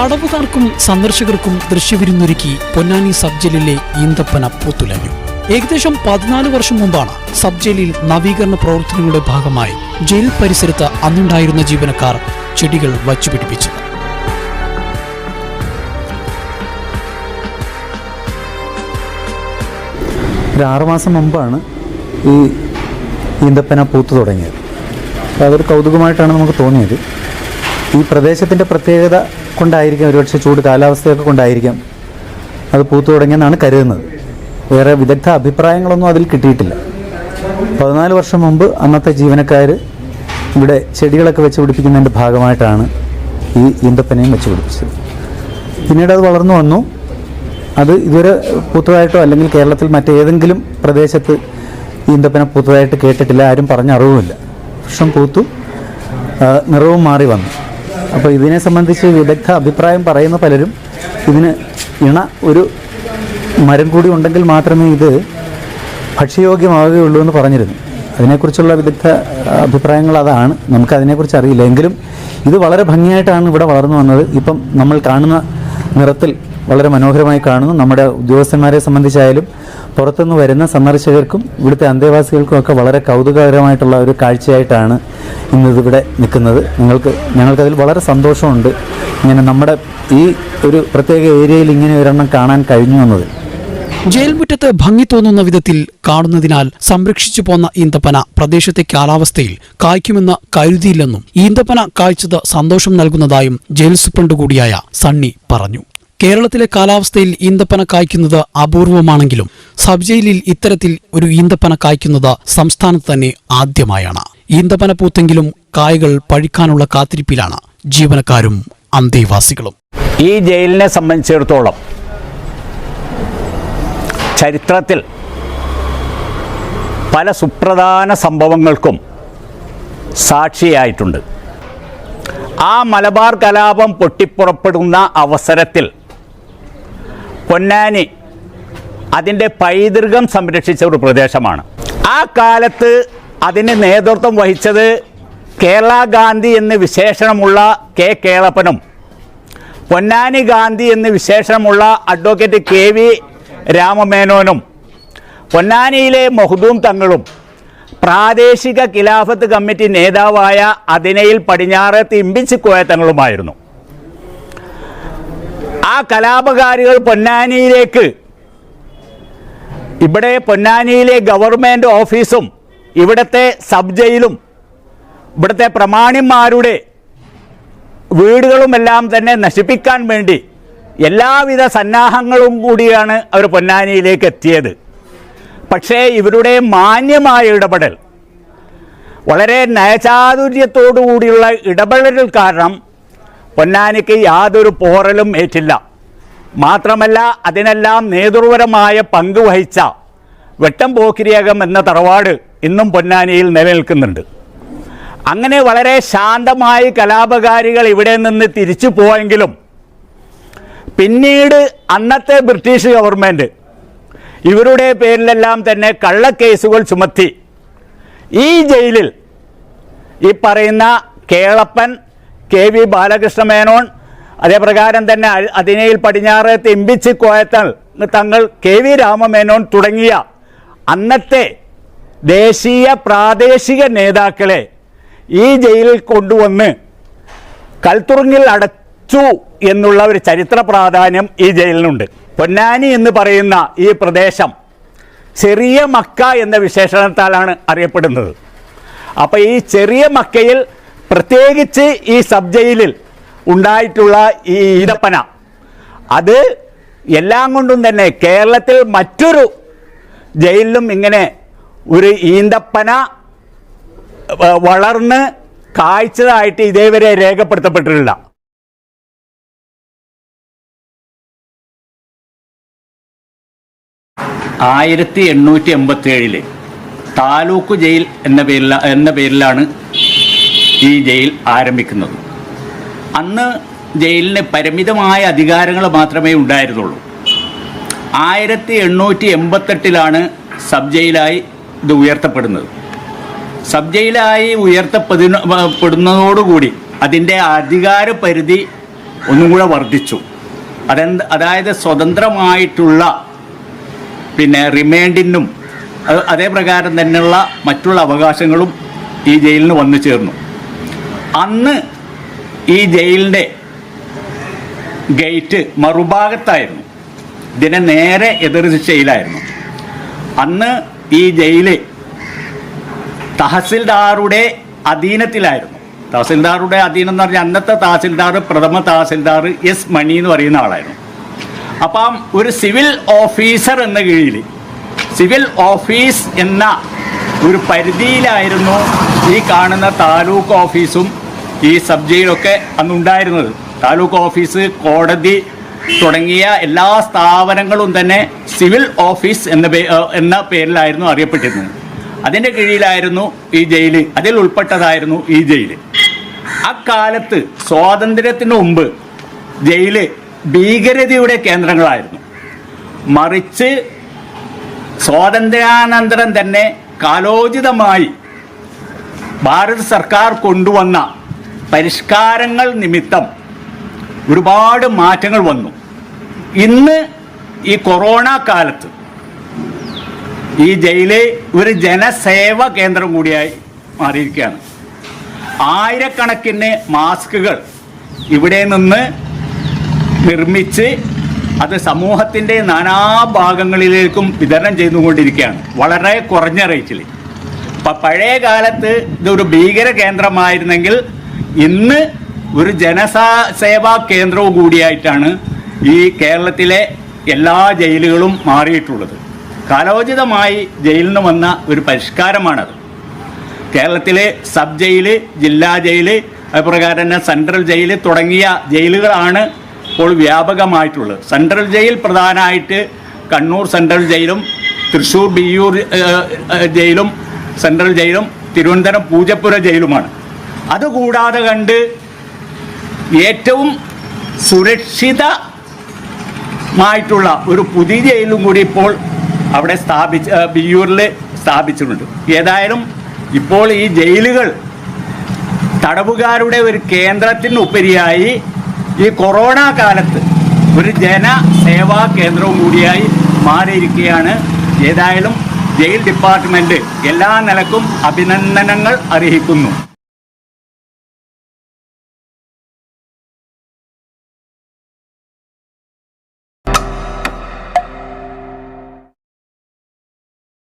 തടവുകാർക്കും സന്ദർശകർക്കും ദൃശ്യവിരുന്നൊരുക്കി Ponnani sub ജയിലിലെ ഈന്തപ്പന പൂത്തുലഞ്ഞു. ഏകദേശം പതിനാല് വർഷം മുമ്പാണ് സബ് ജയിലിൽ നവീകരണ പ്രവർത്തനങ്ങളുടെ ഭാഗമായി ജയിൽ പരിസരത്ത് അന്നുണ്ടായിരുന്ന ജീവനക്കാർ ചെടികൾ വച്ചുപിടിപ്പിച്ചത്. ഒരു ആറുമാസം മുമ്പാണ് ഈ ഈന്തപ്പന പൂത്തു തുടങ്ങിയത്. അതൊരു കൗതുകമായിട്ടാണ് നമുക്ക് തോന്നിയത്. ഈ പ്രദേശത്തിന്റെ പ്രത്യേകത കൊണ്ടായിരിക്കാം ഒരുപക്ഷെ ചൂട് കാലാവസ്ഥയൊക്കെ കൊണ്ടായിരിക്കാം അത് പൂത്തു തുടങ്ങിയെന്നാണ് കരുതുന്നത്. വേറെ വിദഗ്ധ അഭിപ്രായങ്ങളൊന്നും അതിൽ കിട്ടിയിട്ടില്ല. പതിനാല് വർഷം മുമ്പ് അന്നത്തെ ജീവനക്കാർ ഇവിടെ ചെടികളൊക്കെ വെച്ച് പിടിപ്പിക്കുന്നതിന്റെ ഭാഗമായിട്ടാണ് ഈ ഈന്തപ്പനയും വെച്ച് പിടിപ്പിച്ചത്. പിന്നീട് അത് വളർന്നു വന്നു. അത് ഇതുവരെ പൂത്തതായിട്ടോ അല്ലെങ്കിൽ കേരളത്തിൽ മറ്റേതെങ്കിലും പ്രദേശത്ത് ഈന്തപ്പന പൂത്തതായിട്ട് കേട്ടിട്ടില്ല ആരും പറഞ്ഞ അറിവുമില്ല. വൃക്ഷം പൂത്തു നിറവും മാറി വന്നു. അപ്പോൾ ഇതിനെ സംബന്ധിച്ച് വിദഗ്ധ അഭിപ്രായം പറയുന്ന പലരും ഇതിന് ഇണ ഒരു മരം കൂടി ഉണ്ടെങ്കിൽ മാത്രമേ ഇത് ഭക്ഷ്യയോഗ്യമാവുകയുള്ളൂ എന്ന് പറഞ്ഞിരുന്നു. അതിനെക്കുറിച്ചുള്ള വിദഗ്ധ അഭിപ്രായങ്ങൾ അതാണ്. നമുക്ക് അതിനെക്കുറിച്ച് അറിയില്ല. എങ്കിലും ഇത് വളരെ ഭംഗിയായിട്ടാണ് ഇവിടെ വളർന്നു വന്നത്. ഇപ്പം നമ്മൾ കാണുന്ന നിറത്തിൽ വളരെ മനോഹരമായി കാണുന്നു. നമ്മുടെ ഉദ്യോഗസ്ഥന്മാരെ സംബന്ധിച്ചായാലും പുറത്തുനിന്ന് വരുന്ന സന്ദർശകർക്കും ഇവിടുത്തെ അന്തേവാസികൾക്കും ഒക്കെ വളരെ കൗതുകകരമായിട്ടുള്ള ഒരു കാഴ്ചയായിട്ടാണ് ഇന്നിതിവിടെ നിൽക്കുന്നത്. നിങ്ങൾക്ക് ഞങ്ങൾക്കതിൽ വളരെ സന്തോഷമുണ്ട്. ഇങ്ങനെ നമ്മുടെ ഈ ഒരു പ്രത്യേക ഏരിയയിൽ ഇങ്ങനെ ഒരെണ്ണം കാണാൻ കഴിഞ്ഞു എന്നത്. ജയിൽമുറ്റത്ത് ഭംഗി തോന്നുന്ന വിധത്തിൽ കാണുന്നതിനാൽ സംരക്ഷിച്ചു പോന്ന ഈന്തപ്പന പ്രദേശത്തെ കാലാവസ്ഥയിൽ കായ്ക്കുമെന്ന് കരുതിയില്ലെന്നും ഈന്തപ്പന കായ്ച്ചത് സന്തോഷം നൽകുന്നതായും ജയിൽ സൂപ്രണ്ട് കൂടിയായ സണ്ണി പറഞ്ഞു. കേരളത്തിലെ കാലാവസ്ഥയിൽ ഈന്തപ്പന കായ്ക്കുന്നത് അപൂർവമാണെങ്കിലും സബ് ജയിലിൽ ഇത്തരത്തിൽ ഒരു ഈന്തപ്പന കായ്ക്കുന്നത് സംസ്ഥാനത്ത് തന്നെ ആദ്യമായാണ്. ഈന്തപ്പന പൂത്തെങ്കിലും കായകൾ പഴിക്കാനുള്ള കാത്തിരിപ്പിലാണ് ജീവനക്കാരും അന്തേവാസികളും. ഈ ജയിലിനെ സംബന്ധിച്ചിടത്തോളം ചരിത്രത്തിൽ പല സുപ്രധാന സംഭവങ്ങൾക്കും സാക്ഷിയായിട്ടുണ്ട്. ആ മലബാർ കലാപം പൊട്ടിപ്പുറപ്പെടുന്ന അവസരത്തിൽ പൊന്നാനി അതിന്റെ പൈതൃകം സംരക്ഷിച്ച ഒരു പ്രദേശമാണ്. ആ കാലത്ത് അതിന് നേതൃത്വം വഹിച്ചത് കേരള ഗാന്ധി എന്ന് വിശേഷണമുള്ള കെ കേളപ്പനും പൊന്നാനി ഗാന്ധി എന്ന് വിശേഷണമുള്ള അഡ്വക്കേറ്റ് കെ വി രാമമേനോനും പൊന്നാനിയിലെ മൊഹദൂം തങ്ങളും പ്രാദേശിക ഖിലാഫത്ത് കമ്മിറ്റി നേതാവായ അതിനയിൽ പടിഞ്ഞാറത്ത് കോയ തങ്ങളുമായിരുന്നു. ആ കലാപകാരികൾ പൊന്നാനിയിലേക്ക്. ഇവിടെ പൊന്നാനിയിലെ ഗവൺമെന്റ് ഓഫീസും ഇവിടുത്തെ സബ് ജയിലും ഇവിടുത്തെ പ്രമാണിമാരുടെ വീടുകളുമെല്ലാം തന്നെ നശിപ്പിക്കാൻ വേണ്ടി എല്ലാവിധ സന്നാഹങ്ങളും കൂടിയാണ് അവർ പൊന്നാനിയിലേക്ക് എത്തിയത്. പക്ഷേ ഇവരുടെ മാന്യമായ ഇടപെടൽ വളരെ നയചാതുര്യത്തോടു കൂടിയുള്ള ഇടപെടൽ കാരണം പൊന്നാനിക്ക് യാതൊരു പോറലും ഏറ്റില്ല. മാത്രമല്ല അതിനെല്ലാം നേതൃപരമായ പങ്ക് വഹിച്ച വെട്ടം പോക്കിരിയകം എന്ന തറവാട് ഇന്നും പൊന്നാനിയിൽ നിലനിൽക്കുന്നുണ്ട്. അങ്ങനെ വളരെ ശാന്തമായി കലാപകാരികൾ ഇവിടെ നിന്ന് തിരിച്ചു പോയെങ്കിലും പിന്നീട് അന്നത്തെ ബ്രിട്ടീഷ് ഗവൺമെന്റ് ഇവരുടെ പേരിലെല്ലാം തന്നെ കള്ളക്കേസുകൾ ചുമത്തി. ഈ ജയിലിൽ ഈ പറയുന്ന കേളപ്പൻ കെ വി ബാലകൃഷ്ണ മേനോൻ അതേപ്രകാരം തന്നെ അതിനയിൽ പടിഞ്ഞാറ് തെമ്പിച്ച് കോയത്തൽ തങ്ങൾ കെ വി രാമമേനോൻ തുടങ്ങിയ അന്നത്തെ ദേശീയ പ്രാദേശിക നേതാക്കളെ ഈ ജയിലിൽ കൊണ്ടുവന്ന് കൽത്തുറുങ്ങിൽ അടച്ചു എന്നുള്ള ഒരു ചരിത്ര പ്രാധാന്യം ഈ ജയിലിനുണ്ട്. പൊന്നാനി എന്ന് പറയുന്ന ഈ പ്രദേശം ചെറിയ മക്ക എന്ന വിശേഷണത്താലാണ് അറിയപ്പെടുന്നത്. അപ്പോൾ ഈ ചെറിയ മക്കയിൽ പ്രത്യേകിച്ച് ഈ സബ് ജയിലിൽ ഉണ്ടായിട്ടുള്ള ഈ ഈതപ്പന അത് എല്ലാം കൊണ്ടും തന്നെ കേരളത്തിൽ മറ്റൊരു ജയിലിലും ഇങ്ങനെ ഒരു ഈന്തപ്പന വളർന്ന് കായ്ച്ചതായിട്ട് ഇതേവരെ രേഖപ്പെടുത്തപ്പെട്ടിട്ടില്ല. ആയിരത്തി എണ്ണൂറ്റി എൺപത്തി ഏഴിൽ താലൂക്ക് ജയിൽ എന്ന പേരില എന്ന പേരിലാണ് ഈ ജയിൽ ആരംഭിക്കുന്നത്. അന്ന് ജയിലിന് പരിമിതമായ അധികാരങ്ങൾ മാത്രമേ ഉണ്ടായിരുന്നുള്ളൂ. ആയിരത്തി എണ്ണൂറ്റി എൺപത്തെട്ടിലാണ് സബ് ജയിലായി ഇത് ഉയർത്തപ്പെടുന്നത്. സബ് ജയിലായി ഉയർത്തപ്പെടുന്നതോടുകൂടി പെടുന്നതോടുകൂടി അതിന്റെ അധികാര പരിധി ഒന്നും കൂടെ വർദ്ധിച്ചു. അതെന്ത് അതായത് സ്വതന്ത്രമായിട്ടുള്ള പിന്നെ റിമൈൻഡിനും അതേപ്രകാരം അതേ പ്രകാരം തന്നെയുള്ള മറ്റുള്ള അവകാശങ്ങളും ഈ ജയിലിന് വന്നു ചേർന്നു. അന്ന് ഈ ജയിലിന്റെ ഗേറ്റ് മറുഭാഗത്തായിരുന്നു. ഇതിനെ നേരെ എതിർ ദിശയിലായിരുന്നു. അന്ന് ഈ ജയിൽ തഹസിൽദാറുടെ അധീനത്തിലായിരുന്നു. തഹസിൽദാറുടെ അധീനം എന്ന് പറഞ്ഞാൽ അന്നത്തെ തഹസിൽദാർ പ്രഥമ തഹസിൽദാർ എസ് മണി എന്ന് പറയുന്ന ആളായിരുന്നു. അപ്പം ഒരു സിവിൽ ഓഫീസർ എന്ന കീഴിൽ സിവിൽ ഓഫീസ് എന്ന ഒരു പരിധിയിലായിരുന്നു ഈ കാണുന്ന താലൂക്ക് ഓഫീസും ഈ സബ് ജയിലൊക്കെ അന്നുണ്ടായിരുന്നത്. താലൂക്ക് ഓഫീസ് കോടതി തുടങ്ങിയ എല്ലാ സ്ഥാപനങ്ങളും തന്നെ സിവിൽ ഓഫീസ് എന്ന പേ എന്ന പേരിലായിരുന്നു അറിയപ്പെട്ടിരുന്നത്. അതിന്റെ കീഴിലായിരുന്നു ഈ ജയിൽ അതിൽ ഉൾപ്പെട്ടതായിരുന്നു ഈ ജയിൽ. അക്കാലത്ത് സ്വാതന്ത്ര്യത്തിന് മുമ്പ് ജയിൽ ഭീകരതയുടെ കേന്ദ്രങ്ങളായിരുന്നു. മറിച്ച് സ്വാതന്ത്ര്യാനന്തരം തന്നെ കാലോചിതമായി ഭാരത സർക്കാർ കൊണ്ടുവന്ന പരിഷ്കാരങ്ങൾ നിമിത്തം ഒരുപാട് മാറ്റങ്ങൾ വന്നു. ഇന്ന് ഈ കൊറോണ കാലത്ത് ഈ ജയിൽ ഒരു ജനസേവ കേന്ദ്രം കൂടിയായി മാറിയിരിക്കുകയാണ്. ആയിരക്കണക്കിന് മാസ്കുകൾ ഇവിടെ നിന്ന് നിർമ്മിച്ച് അത് സമൂഹത്തിന്റെ നാനാഭാഗങ്ങളിലേക്കും വിതരണം ചെയ്തുകൊണ്ടിരിക്കുകയാണ്. വളരെ കുറഞ്ഞ റേറ്റിൽ ഇപ്പം പഴയ കാലത്ത് ഇതൊരു ഭീകര കേന്ദ്രമായിരുന്നെങ്കിൽ ഇന്ന് ഒരു ജനസാ സേവാ കേന്ദ്രവും കൂടിയായിട്ടാണ് ഈ കേരളത്തിലെ എല്ലാ ജയിലുകളും മാറിയിട്ടുള്ളത്. കാലോചിതമായി ജയിലിൽ നിന്ന് വന്ന ഒരു പരിഷ്കാരമാണത്. കേരളത്തിലെ സബ് ജയിൽ ജില്ലാ ജയിൽ അതുപ്രകാരം തന്നെ സെൻട്രൽ ജയിൽ തുടങ്ങിയ ജയിലുകളാണ് ഇപ്പോൾ വ്യാപകമായിട്ടുള്ളത്. സെൻട്രൽ ജയിൽ പ്രധാനമായിട്ട് കണ്ണൂർ സെൻട്രൽ ജയിലും തൃശ്ശൂർ ഏഹ്, ജയിലും സെൻട്രൽ ജയിലും തിരുവനന്തപുരം പൂജപ്പുര ജയിലുമാണ്. അതുകൂടാതെ കണ്ട് ഏറ്റവും സുരക്ഷിതമായിട്ടുള്ള ഒരു പുതിയ ജയിലും കൂടി ഇപ്പോൾ അവിടെ സ്ഥാപിച്ച് ബിയൂരിൽ സ്ഥാപിച്ചിട്ടുണ്ട്. ഏതായാലും ഇപ്പോൾ ഈ ജയിലുകൾ തടവുകാരുടെ ഒരു കേന്ദ്രത്തിനുപരിയായി ഈ കൊറോണ കാലത്ത് ഒരു ജനസേവാ കേന്ദ്രവും കൂടിയായി മാറിയിരിക്കുകയാണ്. ഏതായാലും ജയിൽ ഡിപ്പാർട്ട്മെന്റ് എല്ലാ നിലക്കും അഭിനന്ദനങ്ങൾ അർഹിക്കുന്നു